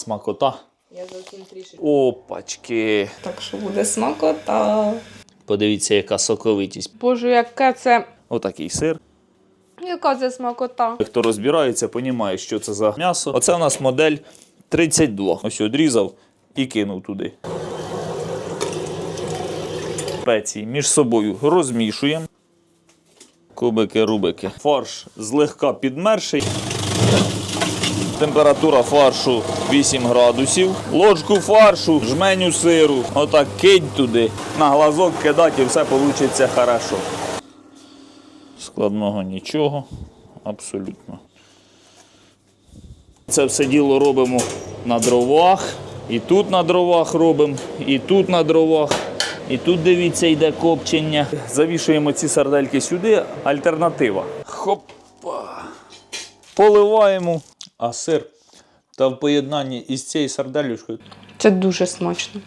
Смакота. Я зовсім трішки. Опачки. Так що буде смакота. Подивіться, яка соковитість. Боже, яке це. Отакий сир. Яка це смакота? Хто розбирається, розуміє, що це за м'ясо. Оце у нас модель 32. Ось одрізав і кинув туди. Спеції між собою розмішуємо. Кубики, рубики. Фарш злегка підмерший. Температура фаршу 8 градусів. Ложку фаршу, жменю сиру. Отак кинь туди. На глазок кидати і все вийде хорошо. Складного нічого. Абсолютно. Це все діло робимо на дровах. І тут на дровах робимо, і тут на дровах. І тут, дивіться, йде копчення. Завішуємо ці сардельки сюди. Альтернатива. Хопа. Поливаємо. А сир та в поєднанні із цією сарделюшкою Це дуже смачно.